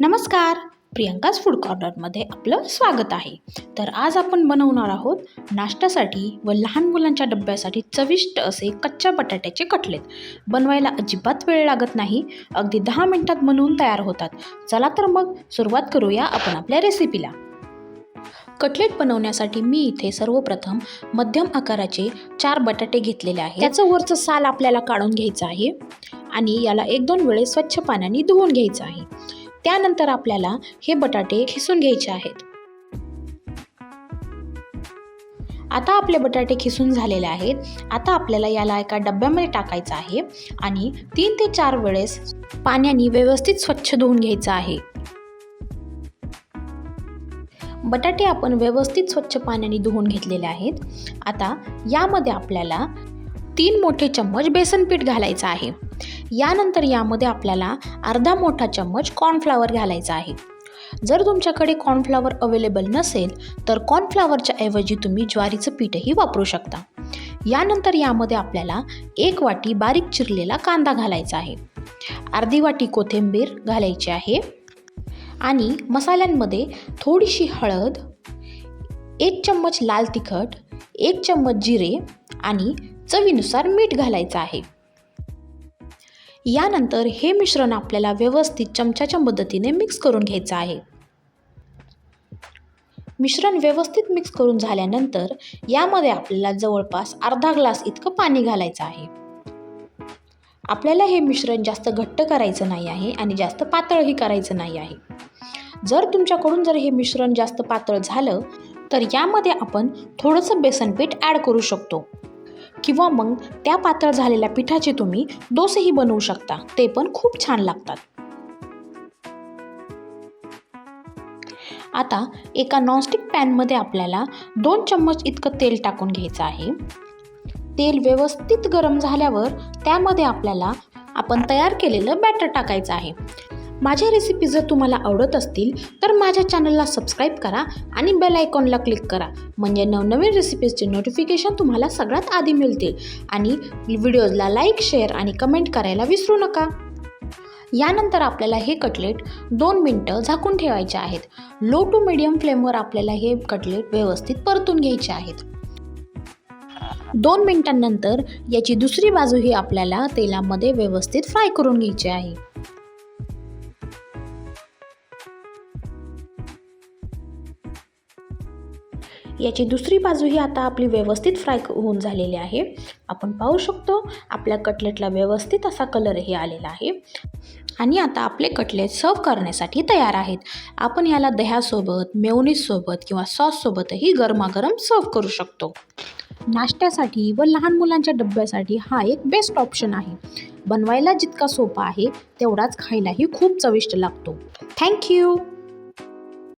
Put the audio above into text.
नमस्कार. प्रियंकाच फूड कॉर्नरमध्ये आपलं स्वागत आहे. तर आज आपण बनवणार आहोत नाश्त्यासाठी व लहान मुलांच्या डब्यासाठी चविष्ट असे कच्च्या बटाट्याचे कटलेट बनवायला अजिबात वेळ लागत नाही. अगदी दहा मिनटात बनवून तयार होतात. चला तर मग सुरुवात करूया आपण आपल्या रेसिपीला कटलेट बनवण्यासाठी मी इथे सर्वप्रथम मध्यम आकाराचे चार बटाटे घेतलेले आहे त्याचं वरचं साल आपल्याला काढून घ्यायचं आहे. आणि याला एक दोन वेळेस स्वच्छ पाण्याने धुवून घ्यायचं आहे. त्यानंतर आपल्याला हे बटाटे खिसून घ्यायचे आहेत. आता आपले बटाटे खिसून झालेले आहेत. आता आपल्याला याला एका डब्यामध्ये टाकायचं आहे आणि तीन ते चार वेळेस पाण्याने व्यवस्थित स्वच्छ धुवून घ्यायचं आहे. बटाटे आपण व्यवस्थित स्वच्छ पाण्याने धुवून घेतलेले आहेत. आता यामध्ये आपल्याला तीन मोठे चम्मच बेसन पीठ घालायचं आहे. यानंतर यामध्ये आपल्याला अर्धा मोठा चम्मच कॉर्नफ्लावर घालायचा आहे. जर तुमच्याकडे कॉर्नफ्लावर अवेलेबल नसेल तर कॉर्नफ्लावरच्या ऐवजी तुम्ही ज्वारीचं पीठही वापरू शकता. यानंतर यामध्ये आपल्याला एक वाटी बारीक चिरलेला कांदा घालायचा आहे. अर्धी वाटी कोथिंबीर घालायची आहे. आणि मसाल्यांमध्ये थोडीशी हळद एक चम्मच लाल तिखट एक चम्मच जिरे आणि चवीनुसार मीठ घालायचं आहे. यानंतर हे मिश्रण आपल्याला व्यवस्थित चमच्याच्या मदतीने मिक्स करून घ्यायचं आहे. मिश्रण व्यवस्थित मिक्स करून झाल्यानंतर यामध्ये आपल्याला जवळपास अर्धा ग्लास इतकं पाणी घालायचं आहे. आपल्याला हे मिश्रण जास्त घट्ट करायचं नाही आहे आणि जास्त पातळही करायचं नाही आहे. जर तुमच्याकडून जर हे मिश्रण जास्त पातळ झालं तर यामध्ये आपण थोडंसं बेसन पीठ ॲड करू शकतो. किंवा मग त्या पातळ झालेल्या पिठाचे तुम्ही डोसेही बनवू शकता. ते पण खूप छान लागतात. आता एका नॉनस्टिक पॅनमध्ये आपल्याला दोन चम्मच इतकं तेल टाकून घ्यायचं आहे. तेल व्यवस्थित गरम झाल्यावर त्यामध्ये आपल्याला आपण तयार केलेलं बॅटर टाकायचं आहे. माझ्या रेसिपी जर तुम्हाला आवडत असतील तर माझ्या चॅनलला सबस्क्राईब करा आणि बेल आयकॉनला क्लिक करा. म्हणजे नवनवीन रेसिपीजचे नोटिफिकेशन तुम्हाला सगळ्यात आधी मिळतील. आणि व्हिडिओजला लाईक शेअर आणि कमेंट करायला विसरू नका. यानंतर आपल्याला हे कटलेट दोन मिनटं झाकून ठेवायचे आहेत. लो टू मिडियम फ्लेमवर आपल्याला हे कटलेट व्यवस्थित परतून घ्यायचे आहेत. दोन मिनटांनंतर याची दुसरी बाजूही आपल्याला तेलामध्ये व्यवस्थित फ्राय करून घ्यायची आहे. याची दुसरी बाजूही आता आपली व्यवस्थित फ्राय होऊन झालेली आहे. आपण पाहू शकतो आपल्या कटलेटला व्यवस्थित असा कलरही आलेला आहे. आणि आता आपले कटलेट सर्व करण्यासाठी तयार आहेत. आपण याला दह्यासोबत मेवनीसोबत किंवा सॉससोबतही गरमागरम सर्व करू शकतो. नाश्त्यासाठी व लहान मुलांच्या डब्यासाठी हा एक बेस्ट ऑप्शन आहे. बनवायला जितका सोपा आहे तेवढाच खायलाही खूप चविष्ट लागतो. थँक्यू